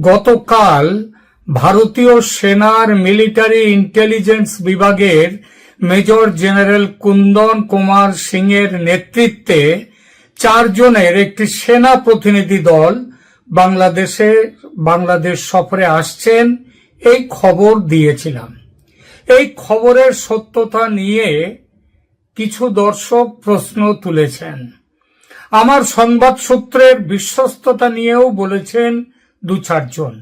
গতকাল ভারতীয় সেনার মিলিটারি ইন্টেলিজেন্স বিভাগের মেজর জেনারেল কুন্দন কুমার সিং এর নেতৃত্বে চারজনের একটি সেনা প্রতিনিধি দল বাংলাদেশে, বাংলাদেশ সফরে আসছেন এই খবর দিয়েছিলাম। এই খবরের সত্যতা নিয়ে কিছু দর্শক প্রশ্ন তুলেছেন। আমার সংবাদ সূত্রের বিশ্বস্ততা নিয়েও বলেছেন দু চারজন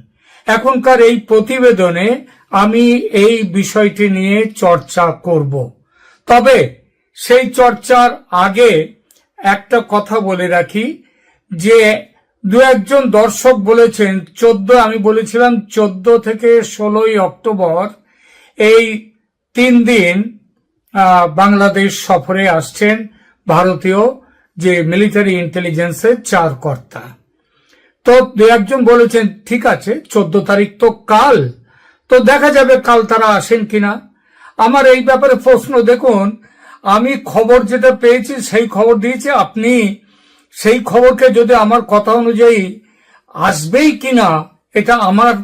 এখনকার এই প্রতিবেদনে আমি এই বিষয়টি নিয়ে চর্চা করব। তবে সেই চর্চার আগে একটা কথা বলে রাখি, যে দু একজন দর্শক বলেছেন, চোদ্দ, আমি বলেছিলাম চোদ্দ থেকে ষোলোই অক্টোবর এই তিন দিন বাংলাদেশ সফরে আসছেন ভারতীয় যে মিলিটারি ইন্টেলিজেন্সের চার কর্তা তো দু একজন বলেছেন, ঠিক আছে, চোদ্দ তারিখ তো কাল। তো দেখা যাবে কাল তারা আসেন কিনা। আমার এই ব্যাপারে প্রশ্ন, দেখুন, আমি খবর যেটা পেয়েছি, সেই খবর দিয়েছি। আপনি সেই খবরকে যদি আমার কথা অনুযায়ী আসবেই কিনা, এটা আমার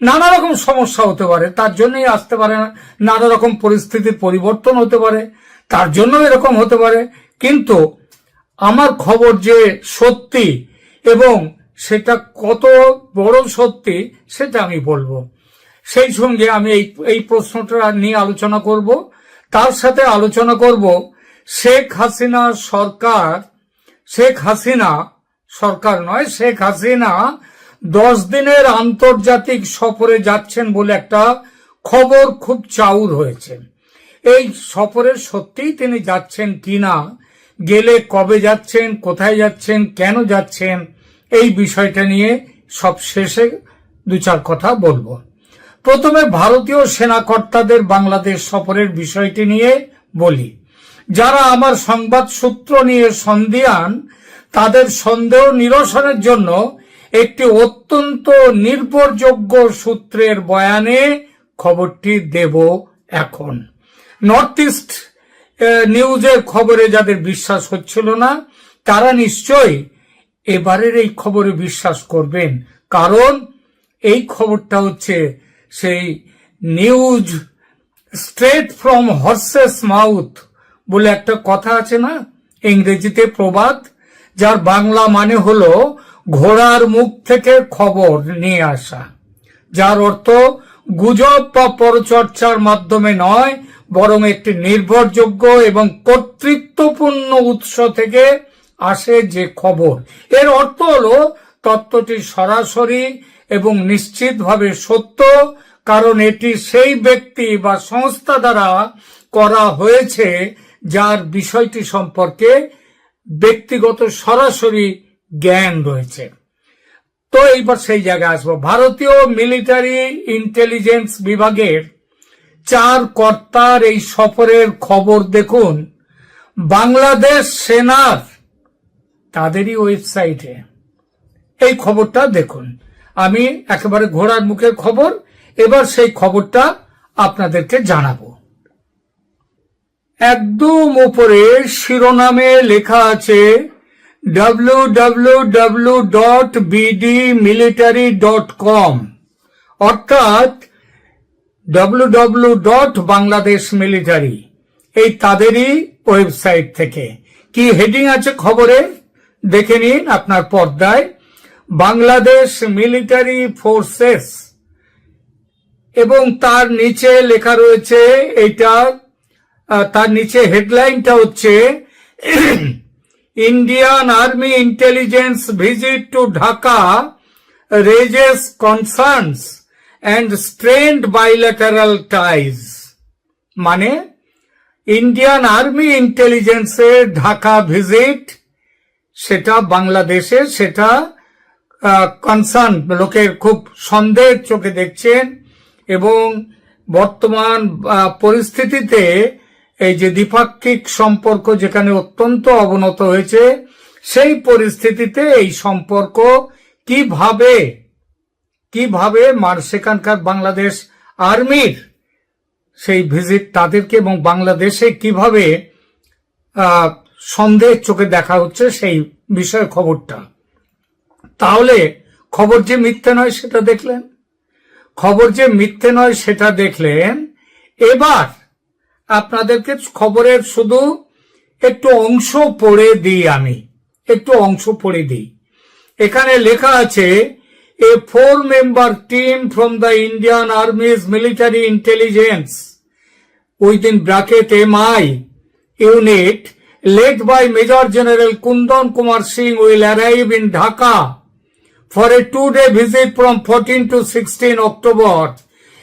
নানা রকম সমস্যা হতে পারে। তার জন্যই আসতে পারে না। নানা রকম পরিস্থিতির পরিবর্তন হতে পারে। তার জন্য এরকম হতে পারে। কিন্তু আমার খবর যে সত্যি এবং সেটা কত বড় সত্যি সেটা আমি বলব। সেই সঙ্গে আমি এই এই প্রশ্নটা নিয়ে আলোচনা করব। তার সাথে আলোচনা করব শেখ হাসিনা সরকার, শেখ হাসিনা সরকার নয়, শেখ হাসিনা দশ দিনের আন্তর্জাতিক সফরে যাচ্ছেন বলে একটা খবর খুব চাউর হয়েছে। এই সফরে সত্যিই তিনি যাচ্ছেন কিনা, গেলে কবে যাচ্ছেন, কোথায় যাচ্ছেন, কেন যাচ্ছেন এই বিষয়টা নিয়ে সব শেষে দু চার কথা বলব। প্রথমে ভারতীয় সেনাকর্তাদের বাংলাদেশ সফরের বিষয়টি নিয়ে বলি। যারা আমার সংবাদ সূত্র নিয়ে সন্দিয়ান তাদের সন্দেহ নিরসনের জন্য একটি অত্যন্ত নির্ভরযোগ্য সূত্রের বয়ানে খবরটি দেব এখন। নর্থ ইস্ট নিউজের খবরে যাদের বিশ্বাস হচ্ছিল না, তারা নিশ্চয়ই এবারের এই খবরে বিশ্বাস করবেন। কারণ এই খবরটা হচ্ছে সেই news straight from horse's mouth বলে একটা কথা আছে না? ইংরেজিতে প্রবাদ, যার বাংলা মানে হলো ঘোড়ার মুখ থেকে খবর নিয়ে আসা। যার অর্থ গুজব বা পরচর্চার মাধ্যমে নয়, বরং একটি নির্ভরযোগ্য এবং কর্তৃত্বপূর্ণ উৎস থেকে আসে যে খবর। এর অর্থ হলো, তত্ত্বটি সরাসরি এবং নিশ্চিতভাবে সত্য, কারণ এটি সেই ব্যক্তি বা সংস্থা দ্বারা করা হয়েছে যার বিষয়টি সম্পর্কে ব্যক্তিগত সরাসরি জ্ঞান রয়েছে। তো এইবার সেই জায়গায় আসব। ভারতীয় মিলিটারি ইন্টেলিজেন্স বিভাগের চার কর্তার এই সফরের খবর দেখুন। বাংলাদেশ সেনার তাদেরই ওয়েবসাইটে। এই খবরটা দেখুন। আমি একেবারে ঘোড়ার মুখের খবর। এবার সেই খবরটা আপনাদেরকে জানাব। একদম উপরে শিরোনামে লেখা আছে W dot BD military dot com অর্থাৎ W W dot Bangladesh military এই তাদেরই ওয়েবসাইট থেকে। কি হেডিং আছে খবরে? দেখে নিন আপনার পর্দায় বাংলাদেশ মিলিটারি ফোর্সেস। এবং তার নিচে লেখা রয়েছে আহ, তার নিচে হেডলাইনটা হচ্ছে Indian army intelligence visit to Dhaka raises concerns and strengthen bilateral ties. মানে ইন্ডিয়ান আর্মি ইন্টেলিজেন্সের ঢাকা ভিজিট সেটা বাংলাদেশে সেটা কনসার্ন লোকের খুব সন্দেহের চোখে দেখছেন এবং বর্তমান পরিস্থিতিতে এই যে দ্বিপাক্ষিক সম্পর্ক যেখানে অত্যন্ত অবনত হয়েছে, সেই পরিস্থিতিতে এই সম্পর্ক কীভাবে কীভাবে মার সেখানকার বাংলাদেশ আর্মির সেই ভিজিট তাদেরকে এবং বাংলাদেশে কীভাবে সন্দেহের চোখে দেখা হচ্ছে সেই বিষয়ে খবরটা। তাহলে খবর যে মিথ্যে নয় সেটা দেখলেন? খবর যে মিথ্যে নয় সেটা দেখলেন? এবার আপনাদেরকে খবরের শুধু একটু অংশ পড়ে দিই আমি। একটু অংশ পড়ে দিই। এখানে লেখা আছে a four member team from the Indian army's military intelligence within bracket M I unit led by Major General Kundan Kumar Singh will arrive in Dhaka for a two-day visit from 14 to 16 October,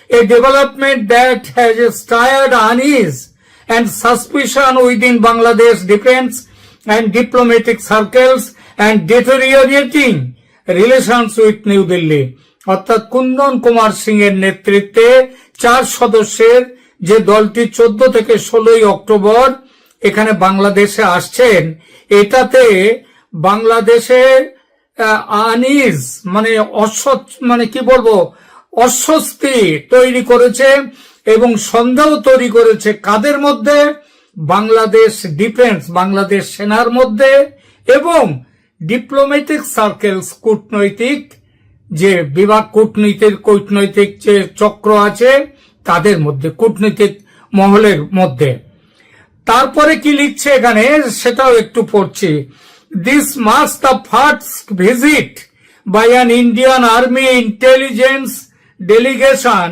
a development that has stirred unease and suspicion within Bangladesh defense and diplomatic circles and deteriorating relations with New Delhi. অর্থাৎ কুন্দন কুমার সিং এর নেতৃত্বে চার সদস্যের যে দলটি চোদ্দ থেকে ষোলোই অক্টোবর এখানে বাংলাদেশে আসছেন, এটাতে বাংলাদেশের আনিজ মানে অস্বচ্ছ মানে কি বলব, অস্বস্তি তৈরি করেছে এবং সন্দেহ তৈরি করেছে কাদের মধ্যে? বাংলাদেশ ডিফেন্স, বাংলাদেশ সেনার মধ্যে এবং ডিপ্লোম্যাটিক সার্কেলস কূটনৈতিক যে বিভাগ, কূটনীতির, কূটনৈতিক যে চক্র আছে, তাদের মধ্যে, কূটনৈতিক মহলের মধ্যে। তারপরে কি লিখছে এখানে? সেটাও একটু পড়ছি। This marks the first visit by an Indian army intelligence delegation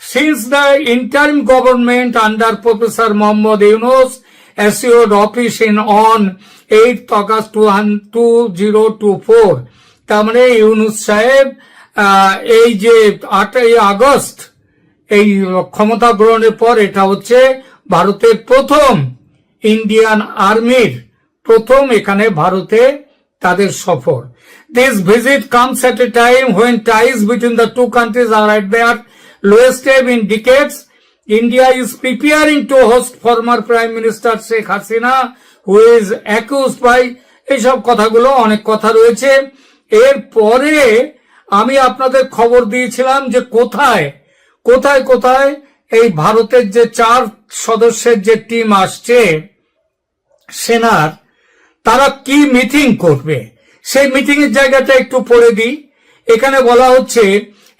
since the interim government under professor Mohammad Yunus assured office in on assured office in on 8th August 2024 তার মানে ইউনুস সাহেব এই যে আটই আগস্ট, এই ক্ষমতা গ্রহণের পর এটা হচ্ছে ভারতের প্রথম ইন্ডিয়ান আর্মির প্রথম এখানে ভারতে তাদের সফর। This visit comes at a time when ties between the two countries are at their lowest level in decades India is preparing to host former prime minister Sheikh Hasina who is accused by এইসব কথাগুলো, অনেক কথা রয়েছে। এর পরে আমি আপনাদের খবর দিয়েছিলাম যে কোথায় কোথায় কোথায় এই ভারতের যে চার সদস্যের যে টিম আসছে, সেনার, তারা কি মিটিং করবে? সেই মিটিং এর জায়গাটা একটু পড়ে দিই। এখানে বলা হচ্ছে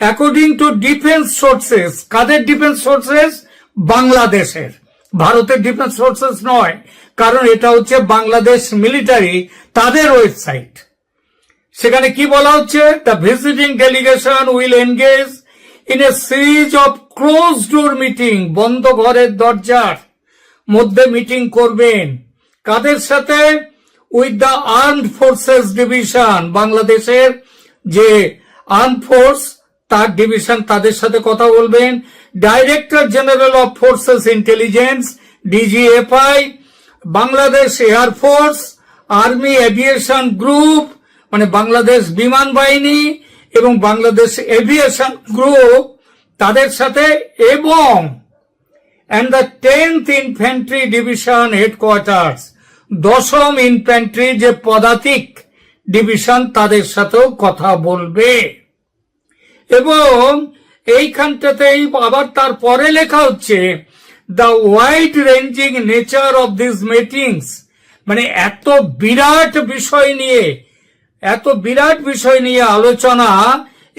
অ্যাকর্ডিং টু ডিফেন্স সোর্সেস কাদের ডিফেন্স সোর্সেস বাংলাদেশের। ভারতের ডিফেন্স সোর্সেস নয়, কারণ এটা হচ্ছে বাংলাদেশ মিলিটারি তাদের ওয়েবসাইট সেখানে কি বলা হচ্ছে? The visiting delegation will engage in a series of close door meeting বন্ধ ঘরের দরজার মধ্যে মিটিং করবেন। কাদের সাথে? With the armed forces division বাংলাদেশের যে আর্ম ফোর্স তার ডিভিশন তাদের সাথে কথা বলবেন। Director general of forces intelligence DGFI Bangladesh air force army aviation group মানে বাংলাদেশ বিমান বাহিনী এবং বাংলাদেশ এভিয়েশন গ্রুপ তাদের সাথে এবং, and the 10th Infantry Division Headquarters, দশম ইনফ্যান্ট্রি যে পদাতিক ডিভিশন তাদের সাথেও কথা বলবে। এবং এইখানটাতেই আবার তারপরে লেখা হচ্ছে the wide ranging nature of this meetings মানে এত বিরাট বিষয় নিয়ে, এত বিরাট বিষয় নিয়ে আলোচনা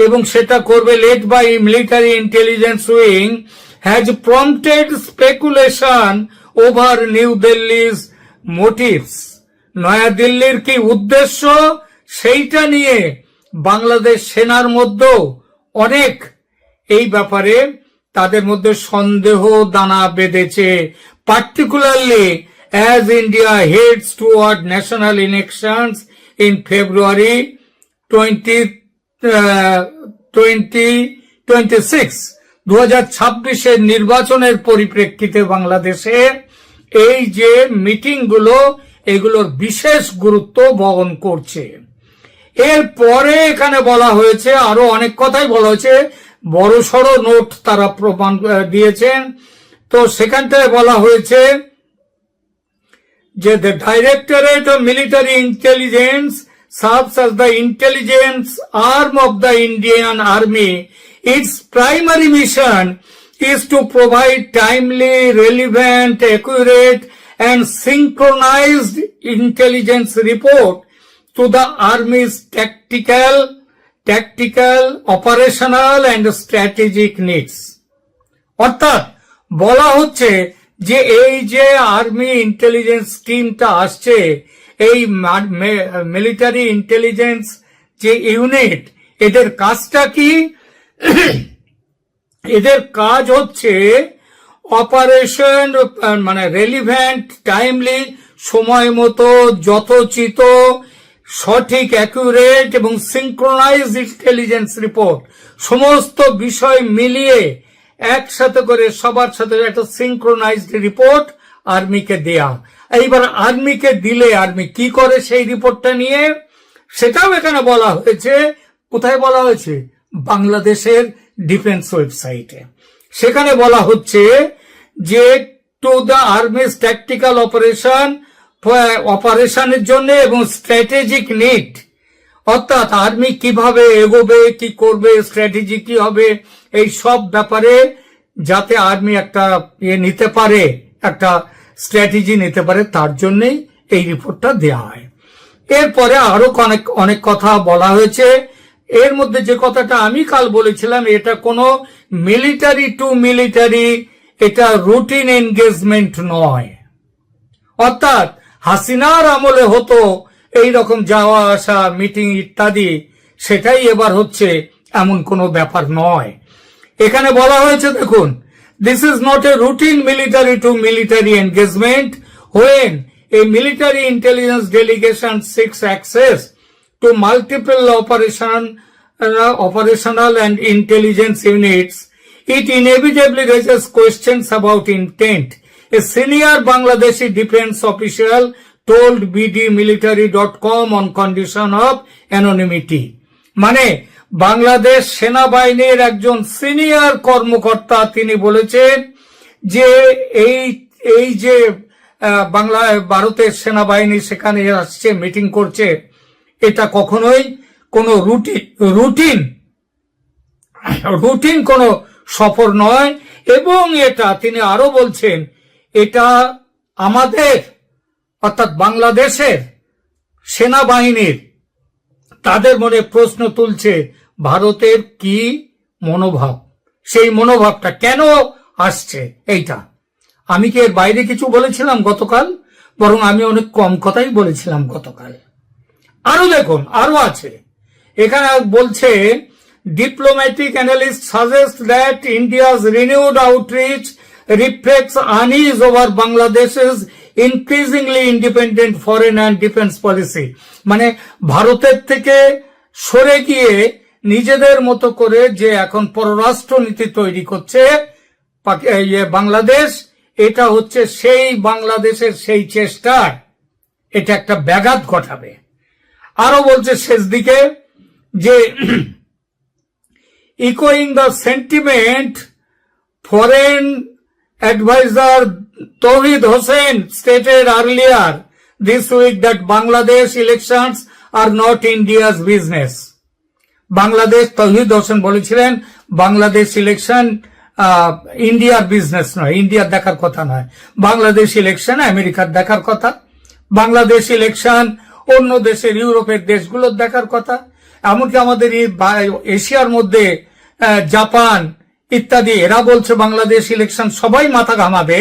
এবং সেটা করবে led by military intelligence wing has prompted speculation over New Delhi's motives নয়াদিল্লির কি উদ্দেশ্য? সেইটা নিয়ে বাংলাদেশ সেনার মধ্যেও অনেক এই ব্যাপারে তাদের মধ্যে সন্দেহ দানা বেঁধেছে। Particularly as India heads toward national elections in February twenty twenty twenty six দু ছাব্বিশের নির্বাচনের পরিপ্রেক্ষিতে বাংলাদেশে এই যে মিটিংগুলো, এগুলোর বিশেষ গুরুত্ব বহন করছে। এর পরে এখানে বলা হয়েছে, আরও অনেক কথাই বলা হয়েছে বড় সড়ো নোট তারা প্রমাণ দিয়েছেন। তো সেখানটায় বলা হয়েছে যে, the Directorate of Military Intelligence serves as the intelligence arm of the Indian Army. Its primary mission is to provide timely, relevant, accurate, and synchronized intelligence report to the Army's tactical tactical operational and strategic needs অর্থাৎ বলা হচ্ছে যে এই যে army intelligence টিমটা আসছে এই military intelligence যে ইউনিট এদের কাজটা কি? এদের কাজ হচ্ছে অপারেশন মানে রেলিভেন্ট টাইমলি সময় মতো, যথোচিত, সঠিক অ্যাকুরেট এবং সিঙ্ক্রোনাইজ ইন্টেলিজেন্স রিপোর্ট সমস্ত বিষয় মিলিয়ে একসাথে করে সবার সাথে একটা সিঙ্ক্রোনাইজড রিপোর্ট আর্মিকে দেয়া। এইবার আর্মিকে দিলে আর্মি কি করে সেই রিপোর্টটা নিয়ে? সেটাও এখানে বলা হয়েছে। কোথায় বলা হয়েছে? বাংলাদেশের ডিফেন্স ওয়েবসাইটে। সেখানে বলা হচ্ছে যে to the army's tactical operation অপারেশনের জন্য এবং স্ট্র্যাটেজিক নিড অর্থাৎ আর্মি কীভাবে এগোবে, কি করবে স্ট্র্যাটেজি কি হবে, এই সব ব্যাপারে যাতে আর্মি একটা ইয়ে নিতে পারে, একটা স্ট্র্যাটেজি নিতে পারে, তার জন্যই এই রিপোর্টটা দেওয়া হয়। এরপরে আরও অনেক অনেক কথা বলা হয়েছে। এর মধ্যে যে কথাটা আমি কাল বলেছিলাম, এটা কোনো মিলিটারি টু মিলিটারি এটা রুটিন এনগেজমেন্ট নয়। অর্থাৎ হাসিনার আমলে হতো এই রকম যাওয়া আসা মিটিং ইত্যাদি, সেটাই এবার হচ্ছে এমন কোনো ব্যাপার নয়। এখানে বলা হয়েছে, দেখুন this is not a routine military to military engagement when a military intelligence delegation seeks access to multiple operation, uh, operational and intelligence units, it inevitably raises questions about intent. A senior Bangladeshi defense official told bdmilitary.com on condition of anonymity. মানে বাংলাদেশ সেনাবাহিনীর একজন senior কর্মকর্তা তিনি বলেছেন যে এই এই যে বাংলা, ভারতের সেনাবাহিনী সেখানে আসছে, মিটিং করছে, এটা কখনোই কোনো রুটিন রুটিন রুটিন কোনো সফর নয়। এবং এটা তিনি আরও বলছেন, এটা আমাদের, অর্থাৎ বাংলাদেশের সেনাবাহিনীর, তাদের মনে প্রশ্ন তুলছে ভারতের কি মনোভাব? সেই মনোভাবটা কেন আসছে এইটা? আমি কি এর বাইরে কিছু বলেছিলাম গতকাল? বরং আমি অনেক কম কথাই বলেছিলাম গতকাল। আরও দেখুন, আরও আছে। এখানে বলছে diplomatic analyst suggest that India's renewed outreach reflects unease over বাংলাদেশের increasingly independent foreign and defence policy মানে ভারতের থেকে সরে গিয়ে নিজেদের মতো করে যে এখন পররাষ্ট্র নীতি তৈরি করছে বাংলাদেশ, এটা হচ্ছে সেই বাংলাদেশের সেই চেষ্টার এটা একটা ব্যাঘাত ঘটাবে। আরও বলছে শেষ দিকে যে ইকোয়িং the sentiment foreign adviser Touhid Hossain stated earlier this week that Bangladesh elections are not India's business Bangladesh Touhid Hossain বলেছিলেন, বাংলাদেশ ইলেকশন ইন্ডিয়ার বিজনেস নয় ইন্ডিয়ার দেখার কথা নয়। বাংলাদেশ ইলেকশন আমেরিকার দেখার কথা। বাংলাদেশ ইলেকশন অন্য দেশের, ইউরোপের দেশগুলোর দেখার কথা। এমনকি আমাদের এশিয়ার মধ্যে জাপান ইত্যাদি, এরা বলছে বাংলাদেশ ইলেকশন সবাই মাথা ঘামাবে।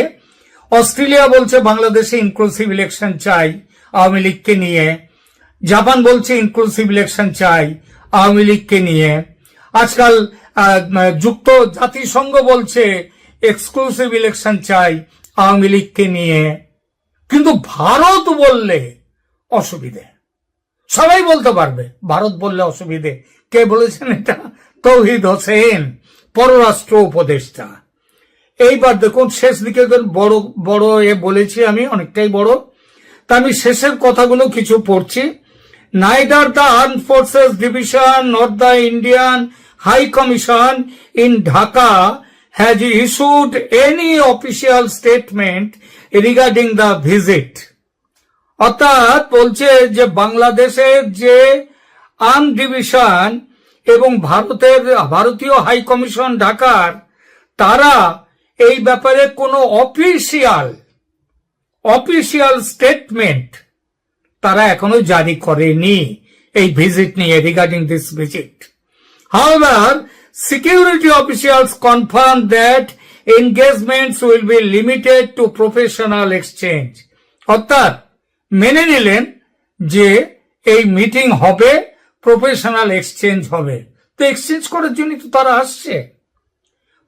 অস্ট্রেলিয়া বলছে বাংলাদেশে ইনক্লুসিভ ইলেকশন চাই, আওয়ামী লীগকে নিয়ে। জাপান বলছে ইনক্লুসিভ ইলেকশন চাই আওয়ামী লীগকে নিয়ে। আজকাল যুক্ত জাতিসংঘ বলছে এক্সক্লুসিভ ইলেকশন চাই আওয়ামী লীগকে নিয়ে। কিন্তু ভারত বললে অসুবিধে। সবাই বলতে পারবে, ভারত বললে অসুবিধে। কে বলেছেন এটা? তৌহিদ হোসেন, পররাষ্ট্র উপদেষ্টা। এইবার দেখুন, শেষ দিকে বড় বড় এ বলেছি আমি, অনেকটাই বড়। তা আমি শেষের কথাগুলো কিছু পড়ছি। Neither the arm forces division nor the Indian high commission in Dhaka has issued any official statement regarding the visit অর্থাৎ বলছে যে বাংলাদেশের যে আর্ম ডিভিশন এবং ভারতের ভারতীয় হাই কমিশন ঢাকার, তারা এই ব্যাপারে কোনো অফিসিয়াল অফিসিয়াল স্টেটমেন্ট তারা এখনও জারি করেনি। এই ভিজিট নিয়ে regarding this visit however security officials confirm that engagement will be limited to professional exchange অর্থাৎ মেনে নিলেন যে এই মিটিং হবে প্রফেশনাল এক্সচেঞ্জ হবে। তো এক্সচেঞ্জ করার জন্য তো তারা আসছে।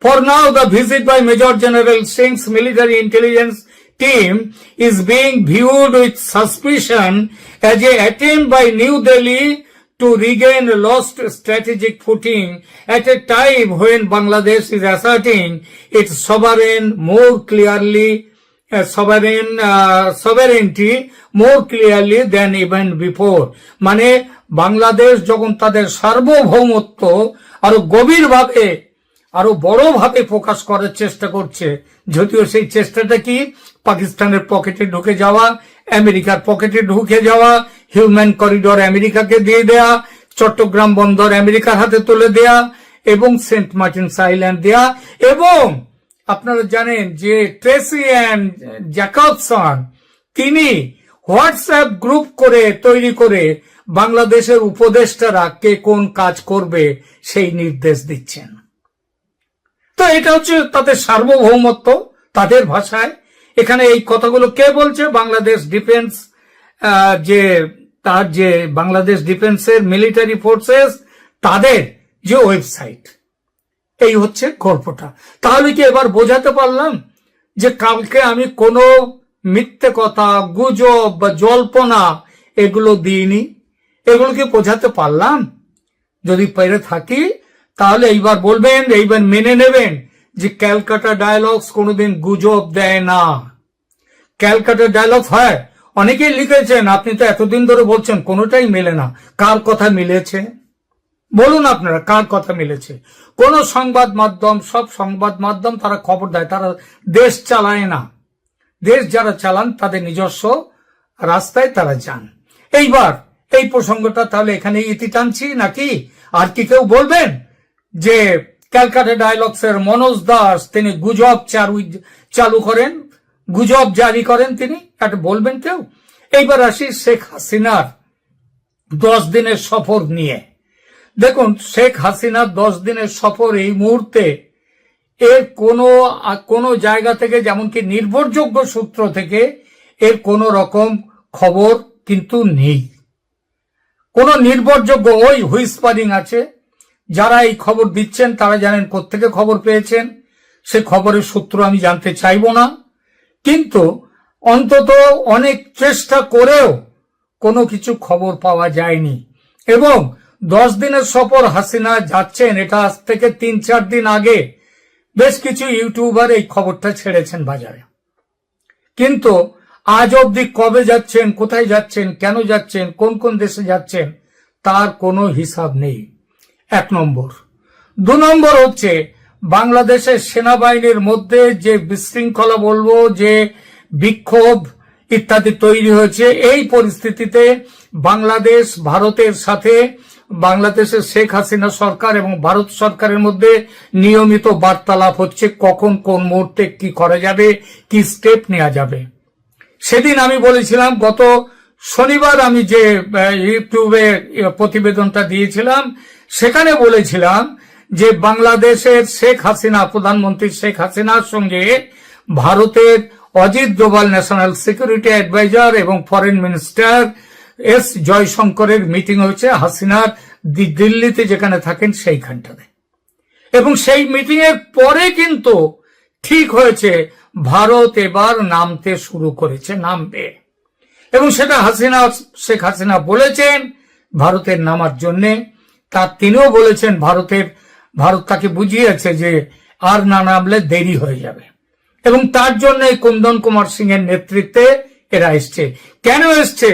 For now the visit by major general Singh's military intelligence team is being viewed with suspicion as a attempt by New Delhi to regain lost strategic footing at a time when Bangladesh is asserting its sovereign more clearly uh, sovereign uh, sovereignty more clearly than even before মানে বাংলাদেশ যখন তাদের সার্বভৌমত্ব আরও গভীরভাবে আরও বড়ভাবে প্রকাশ করার চেষ্টা করছে। যদিও সেই চেষ্টাটা কি? পাকিস্তানের পকেটে ঢুকে যাওয়া, আমেরিকার পকেটে ঢুকে যাওয়া, হিউম্যান করিডোর আমেরিকাকে দিয়ে দেয়া, চট্টগ্রাম বন্দর আমেরিকার হাতে তুলে দেয়া এবং সেন্ট মার্টিনস আইল্যান্ড দেয়া এবং আপনারা জানেন যে ট্রেসি অ্যান্ড জ্যাকবসন, তিনি হোয়াটসঅ্যাপ গ্রুপ করে তৈরি করে বাংলাদেশের উপদেষ্টারা কে কোন কাজ করবে সেই নির্দেশ দিচ্ছেন। তো এটা হচ্ছে তাদের সার্বভৌমত্ব, তাদের ভাষায়। এখানে এই কথাগুলো কে বলছে? বাংলাদেশ ডিফেন্স যে তার যে বাংলাদেশ ডিফেন্সের মিলিটারি ফোর্সেস, তাদের যে ওয়েবসাইট। এই হচ্ছে গল্পটা। তাহলে কি এবার বোঝাতে পারলাম যে কালকে আমি কোনো মিথ্যে কথা, গুজব বা জল্পনা এগুলো দিইনি? এগুলো কি বোঝাতে পারলাম? যদি পেরে থাকি তাহলে এইবার বলবেন, এইবার মেনে নেবেন যে ক্যালকাটা ডায়ালগস কোনোদিন গুজব দেয় না। ক্যালকাটা ডায়ালগস হয়, অনেকেই লিখেছেন, আপনি তো এতদিন ধরে বলছেন, কোনোটাই মেলে না। কার কথা মিলেছে? বলুন আপনারা, কার কথা মিলেছে? কোন সংবাদ মাধ্যম, সব সংবাদ মাধ্যম তারা খবর দেয়, তারা দেশ চালায় না। দেশ যারা চালান, তাদের নিজস্ব রাস্তায় তারা যান। এইবার এই প্রসঙ্গটা তাহলে এখানে ইতি টানছি, নাকি আর কি কেউ বলবেন? যে ক্যালকাটা ডায়ালগস এর মনোজ দাস, তিনি গুজব চালু চালু করেন, গুজব জারি করেন তিনি, একটা বলবেন কেউ? এইবার আসি শেখ হাসিনার দশ দিনের সফর নিয়ে। দেখুন, শেখ হাসিনার দশ দিনের সফর এই মুহূর্তে এর কোনো কোনো জায়গা থেকে যেমনকি নির্ভরযোগ্য সূত্র থেকে এর কোনো রকম খবর কিন্তু নেই। কোনো নির্ভরযোগ্য ওই হুইসপারিং আছে যারা এই খবর দিচ্ছেন, তারা জানেন কোত্থেকে খবর পেয়েছেন। সে খবরের সূত্র আমি জানতে চাইব না। কিন্তু অন্তত অনেক চেষ্টা করেও কোনো কিছু খবর পাওয়া যায়নি। এবং দশ দিনের সফর হাসিনা যাচ্ছেন, এটা আজ থেকে তিন চার দিন আগে বেশ কিছু ইউটিউবার এই খবরটা ছেড়েছেন বাজারে। কিন্তু আজ অবধি কবে যাচ্ছেন, কোথায় যাচ্ছেন, কেন যাচ্ছেন, কোন কোন দেশে যাচ্ছেন, তার কোনো হিসাব নেই। এক নম্বর। দু নম্বর হচ্ছে, বাংলাদেশের সেনাবাহিনীর মধ্যে যে বিশৃঙ্খলা বলব, যে বিক্ষোভ ইত্যাদি তৈরি হয়েছে, এই পরিস্থিতিতে বাংলাদেশ, ভারতের সাথে বাংলাদেশের শেখ হাসিনা সরকার এবং ভারত সরকারের মধ্যে নিয়মিত বার্তালাপ হচ্ছে, কখন কোন মুহূর্তে কি করা যাবে, কি স্টেপ নেওয়া যাবে। সেদিন আমি বলেছিলাম, গত শনিবার আমি যে ইউটিউবে প্রতিবেদনটা দিয়েছিলাম সেখানে বলেছিলাম যে বাংলাদেশের শেখ হাসিনা, প্রধানমন্ত্রী শেখ হাসিনার সঙ্গে ভারতের Ajit Doval national security adviser এবং ফরেন মিনিস্টার এস জয়শঙ্করের মিটিং হয়েছে হাসিনার দিল্লিতে যেখানে থাকেন সেইখানটাতে। এবং সেই মিটিং এর পরে কিন্তু ঠিক হয়েছে, ভারত এবার নামতে শুরু করেছে, নামবে। এবং সেটা হাসিনা, শেখ হাসিনা বলেছেন ভারতের নামার জন্য তার তিনিও বলেছেন ভারতের, ভারত তাকে বুঝিয়েছে যে আর না নামলে দেরি হয়ে যাবে। এবং তার জন্য এই কুন্দন কুমার সিং এর নেতৃত্বে এরা এসছে। কেন এসছে?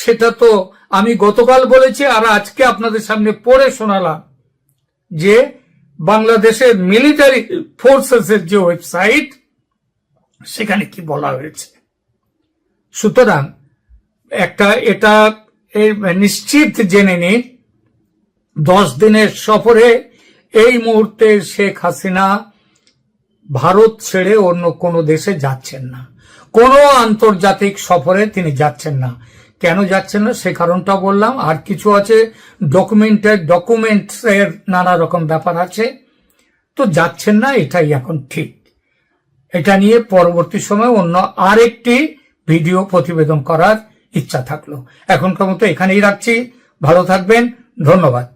সেটা তো আমি গতকাল বলেছি, আর আজকে আপনাদের সামনে পড়ে শোনালাম যে বাংলাদেশের মিলিটারি ফোর্সেস এর যে ওয়েবসাইট, সেখানে কি বলা হয়েছে। সুতরাং একটা, এটা নিশ্চিত জেনে নিন দশ দিনের সফরে এই মুহূর্তে শেখ হাসিনা ভারত ছেড়ে অন্য কোনো দেশে যাচ্ছেন না। কোনো আন্তর্জাতিক সফরে তিনি যাচ্ছেন না। কেন যাচ্ছেন না? সে কারণটা বললাম। আর কিছু আছে ডকুমেন্টের ডকুমেন্টস এর নানা রকম ব্যাপার আছে। তো যাচ্ছেন না, এটাই এখন ঠিক। এটা নিয়ে পরবর্তী সময় অন্য আরেকটি ভিডিও প্রতিবেদন করার ইচ্ছা থাকল। এখনকার মতো এখানেই রাখছি। ভালো থাকবেন। ধন্যবাদ।